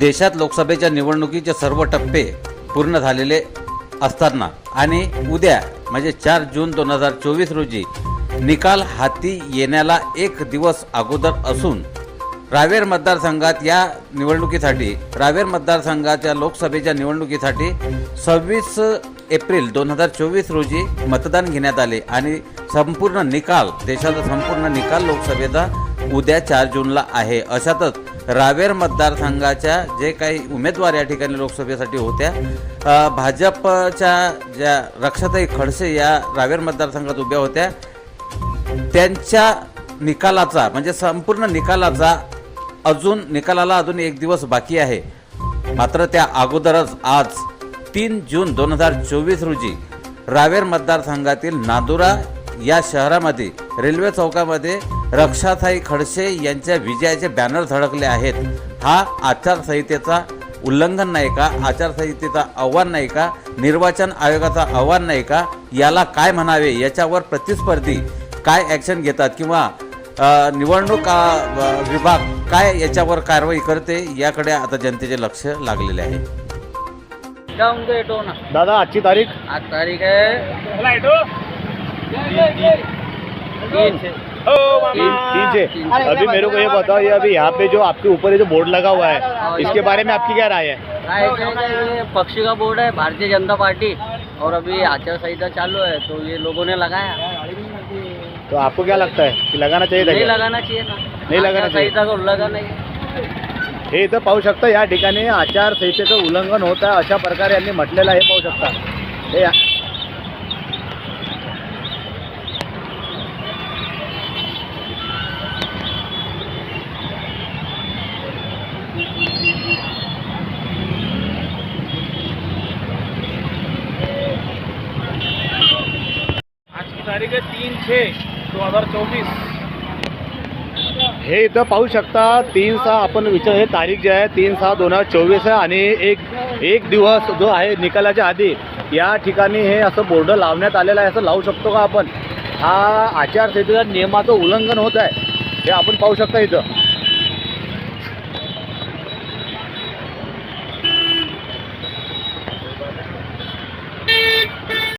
देशात लोकसभेच्या निवडणुकीचे सर्व टप्पे पूर्ण झालेले असताना आणि उद्या म्हणजे चार जून दोन हजार चोवीस रोजी निकाल हाती येण्याला एक दिवस अगोदर असून रावेर मतदारसंघात या निवडणुकीसाठी रावेर मतदारसंघाच्या लोकसभेच्या निवडणुकीसाठी सव्वीस एप्रिल दोन हजार चोवीस रोजी मतदान घेण्यात आले आणि संपूर्ण निकाल देशाचा संपूर्ण निकाल लोकसभेचा उद्या चार जूनला आहे. अशातच रावेर मतदारसंघाच्या जे काही उमेदवार या ठिकाणी लोकसभेसाठी होत्या भाजपच्या ज्या रक्षाताई खडसे या रावेर मतदारसंघात उभ्या होत्या त्यांच्या निकालाचा म्हणजे संपूर्ण निकालाचा अजून निकालाला अजून एक दिवस बाकी आहे. मात्र त्या अगोदरच आज तीन जून दोन हजार चोवीस रोजी रावेर मतदारसंघातील नादुरा या शहरामध्ये रेल्वे चौकामध्ये रक्षाताई खडसे यांच्या विजयाचे बॅनर झळकले आहेत. हा आचारसंहितेचा उल्लंघन नाही का? आचारसंहितेचा आव्हान नाही का? निर्वाचन आयोगाचा आव्हान नाही का? याला काय म्हणावे? याच्यावर प्रतिस्पर्धी काय ॲक्शन घेतात? किंवा निवडणूक विभाग काय याच्यावर कारवाई करते? याकडे आता जनतेचे लक्ष लागलेले आहे. दादा आजची तारीख? आज तारीख है तीन तीन से अभी मेरे को ये बताओ ये अभी यहाँ पे जो आपके ऊपर ये जो बोर्ड लगा हुआ है इसके बारे में आपकी क्या राय है? है पक्षी का बोर्ड है भारतीय जनता पार्टी और अभी आचार संहिता चालू है तो ये लोगों ने लगाया। तो आपको क्या लगता है कि लगाना चाहिए था नहीं? लगाना चाहिए ना नहीं लगाना चाहिए. संहिता का उल्लंघन नहीं हे। इथं पाहू शकता या ठिकाणी आचारसंहितेचं उल्लंघन होत आहे अशा प्रकारे यांनी म्हटलेलं हे पाहू शकता. हे तारीख आहे तीन छे दोन हज़ार चोवीस. हे इथं पाहू शकता तीन सहा आपण विचार हे तारीख जी आहे तीन सहा दोन हजार चोवीस आहे आणि एक एक दिवस जो आहे निकालाच्या आधी या ठिकाणी हे असं बोर्ड लावण्यात आलेलं आहे असं लावू शकतो का आपण? हा आचारसंहितेच्या नियमाचं उल्लंघन होत आहे. हे आपण पाहू शकता इथं.